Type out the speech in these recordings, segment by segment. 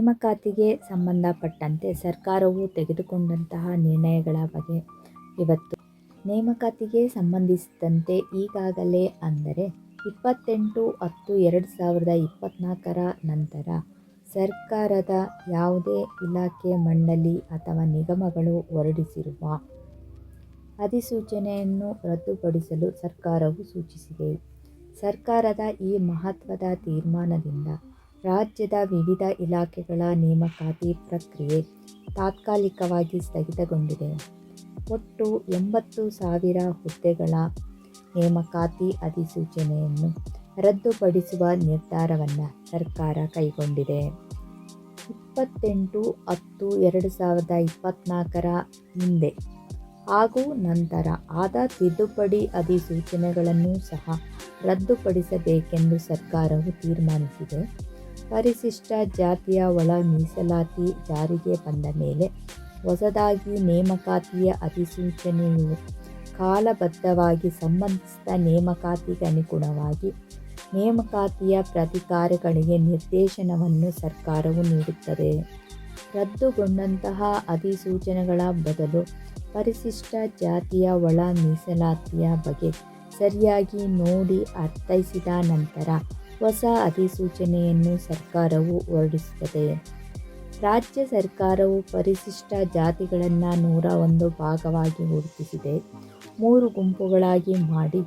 ನೇಮಕಾತಿಗೆ ಸಂಬಂಧಪಟ್ಟಂತೆ ಸರ್ಕಾರವು ತೆಗೆದುಕೊಂಡಂತಹ ನಿರ್ಣಯಗಳ ಬಗ್ಗೆ ಇವತ್ತು. ನೇಮಕಾತಿಗೆ ಸಂಬಂಧಿಸಿದಂತೆ ಈಗಾಗಲೇ ಅಂದರೆ ಇಪ್ಪತ್ತೆಂಟು ಹತ್ತು ಎರಡು ಸಾವಿರದ ಇಪ್ಪತ್ತ್ನಾಲ್ಕರ ನಂತರ ಸರ್ಕಾರದ ಯಾವುದೇ ಇಲಾಖೆ ಮಂಡಳಿ ಅಥವಾ ನಿಗಮಗಳು ಹೊರಡಿಸಿರುವ ಅಧಿಸೂಚನೆಯನ್ನು ರದ್ದುಪಡಿಸಲು ಸರ್ಕಾರವು ಸೂಚಿಸಿದೆ. ಸರ್ಕಾರದ ಈ ಮಹತ್ವದ ತೀರ್ಮಾನದಿಂದ ರಾಜ್ಯದ ವಿವಿಧ ಇಲಾಖೆಗಳ ನೇಮಕಾತಿ ಪ್ರಕ್ರಿಯೆ ತಾತ್ಕಾಲಿಕವಾಗಿ ಸ್ಥಗಿತಗೊಂಡಿದೆ. ಒಟ್ಟು ಎಂಬತ್ತು ಸಾವಿರ ಹುದ್ದೆಗಳ ನೇಮಕಾತಿ ಅಧಿಸೂಚನೆಯನ್ನು ರದ್ದುಪಡಿಸುವ ನಿರ್ಧಾರವನ್ನು ಸರ್ಕಾರ ಕೈಗೊಂಡಿದೆ. ಇಪ್ಪತ್ತೆಂಟು ಹತ್ತು ಎರಡು ಸಾವಿರದ ಇಪ್ಪತ್ತ್ನಾಲ್ಕರ ಹಿಂದೆ ಹಾಗೂ ನಂತರ ಆದ ತಿದ್ದುಪಡಿ ಅಧಿಸೂಚನೆಗಳನ್ನು ಸಹ ರದ್ದುಪಡಿಸಬೇಕೆಂದು ಸರ್ಕಾರವು ತೀರ್ಮಾನಿಸಿದೆ. ಪರಿಶಿಷ್ಟ ಜಾತಿಯ ಒಳ ಮೀಸಲಾತಿ ಜಾರಿಗೆ ಬಂದ ಮೇಲೆ ಹೊಸದಾಗಿ ನೇಮಕಾತಿಯ ಅಧಿಸೂಚನೆಯು ಕಾಲಬದ್ಧವಾಗಿ ಸಂಬಂಧಿಸಿದ ನೇಮಕಾತಿಗೆ ಅನುಗುಣವಾಗಿ ನೇಮಕಾತಿಯ ಪ್ರಾಧಿಕಾರಗಳಿಗೆ ನಿರ್ದೇಶನವನ್ನು ಸರ್ಕಾರವು ನೀಡುತ್ತದೆ. ರದ್ದುಗೊಂಡಂತಹ ಅಧಿಸೂಚನೆಗಳ ಬದಲು ಪರಿಶಿಷ್ಟ ಜಾತಿಯ ಒಳ ಮೀಸಲಾತಿಯ ಬಗ್ಗೆ ಸರಿಯಾಗಿ ನೋಡಿ ಅರ್ಥೈಸಿದ ನಂತರ ಹೊಸ ಅಧಿಸೂಚನೆಯನ್ನು ಸರ್ಕಾರವು ಹೊರಡಿಸುತ್ತದೆ. ರಾಜ್ಯ ಸರ್ಕಾರವು ಪರಿಶಿಷ್ಟ ಜಾತಿಗಳನ್ನು ನೂರ ಒಂದು ಭಾಗವಾಗಿ ಗುರುತಿಸಿದೆ. ಮೂರು ಗುಂಪುಗಳಾಗಿ ಮಾಡಿ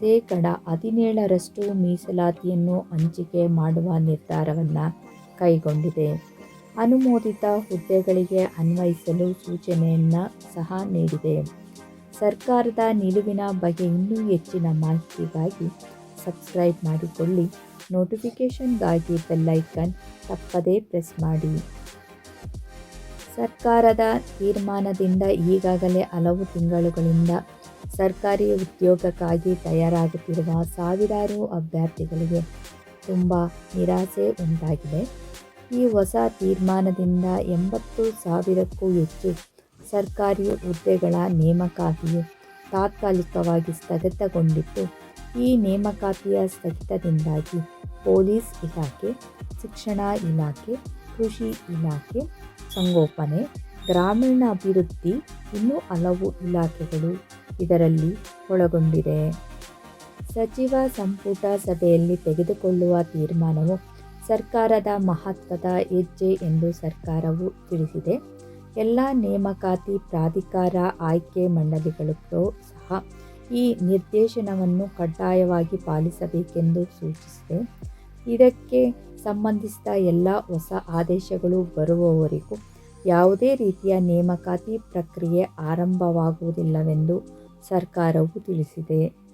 ಶೇಕಡ ಹದಿನೇಳರಷ್ಟು ಮೀಸಲಾತಿಯನ್ನು ಹಂಚಿಕೆ ಮಾಡುವ ನಿರ್ಧಾರವನ್ನು ಕೈಗೊಂಡಿದೆ. ಅನುಮೋದಿತ ಹುದ್ದೆಗಳಿಗೆ ಅನ್ವಯಿಸಲು ಸೂಚನೆಯನ್ನು ಸಹ ನೀಡಿದೆ. ಸರ್ಕಾರದ ನಿಲುವಿನ ಬಗ್ಗೆ ಇನ್ನೂ ಹೆಚ್ಚಿನ ಮಾಹಿತಿಗಾಗಿ ಸಬ್ಸ್ಕ್ರೈಬ್ ಮಾಡಿಕೊಳ್ಳಿ. ನೋಟಿಫಿಕೇಷನ್ಗಾಗಿ ಬೆಲ್ಲೈಕನ್ ತಪ್ಪದೇ ಪ್ರೆಸ್ ಮಾಡಿ. ಸರ್ಕಾರದ ತೀರ್ಮಾನದಿಂದ ಈಗಾಗಲೇ ಹಲವು ತಿಂಗಳುಗಳಿಂದ ಸರ್ಕಾರಿ ಉದ್ಯೋಗಕ್ಕಾಗಿ ತಯಾರಾಗುತ್ತಿರುವ ಸಾವಿರಾರು ಅಭ್ಯರ್ಥಿಗಳಿಗೆ ತುಂಬ ನಿರಾಸೆ ಉಂಟಾಗಿದೆ. ಈ ಹೊಸ ತೀರ್ಮಾನದಿಂದ ಎಂಬತ್ತು ಸಾವಿರಕ್ಕೂ ಹೆಚ್ಚು ಸರ್ಕಾರಿ ಹುದ್ದೆಗಳ ನೇಮಕಾತಿಯು ತಾತ್ಕಾಲಿಕವಾಗಿ ಸ್ಥಗಿತಗೊಂಡಿದ್ದು ಈ ನೇಮಕಾತಿಯ ಸ್ಥಗಿತದಿಂದಾಗಿ ಪೊಲೀಸ್ ಇಲಾಖೆ, ಶಿಕ್ಷಣ ಇಲಾಖೆ, ಕೃಷಿ ಇಲಾಖೆ, ಸಂಗೋಪನೆ ಗ್ರಾಮೀಣಾಭಿವೃದ್ಧಿ ಇನ್ನೂ ಹಲವು ಇಲಾಖೆಗಳು ಇದರಲ್ಲಿ ಒಳಗೊಂಡಿದೆ ಸಚಿವ ಸಂಪುಟ ಸಭೆಯಲ್ಲಿ ತೆಗೆದುಕೊಳ್ಳುವ ತೀರ್ಮಾನವು ಸರ್ಕಾರದ ಮಹತ್ವದ ಹೆಜ್ಜೆ ಎಂದು ಸರ್ಕಾರವು ತಿಳಿಸಿದೆ. ಎಲ್ಲ ನೇಮಕಾತಿ ಪ್ರಾಧಿಕಾರ ಆಯ್ಕೆ ಮಂಡಳಿಗಳು ಸಹ ಈ ನಿರ್ದೇಶನವನ್ನು ಕಡ್ಡಾಯವಾಗಿ ಪಾಲಿಸಬೇಕೆಂದು ಸೂಚಿಸಿದೆ. ಇದಕ್ಕೆ ಸಂಬಂಧಿಸಿದ ಎಲ್ಲ ಹೊಸ ಆದೇಶಗಳು ಬರುವವರೆಗೂ ಯಾವುದೇ ರೀತಿಯ ನೇಮಕಾತಿ ಪ್ರಕ್ರಿಯೆ ಆರಂಭವಾಗುವುದಿಲ್ಲವೆಂದು ಸರ್ಕಾರವು ತಿಳಿಸಿದೆ.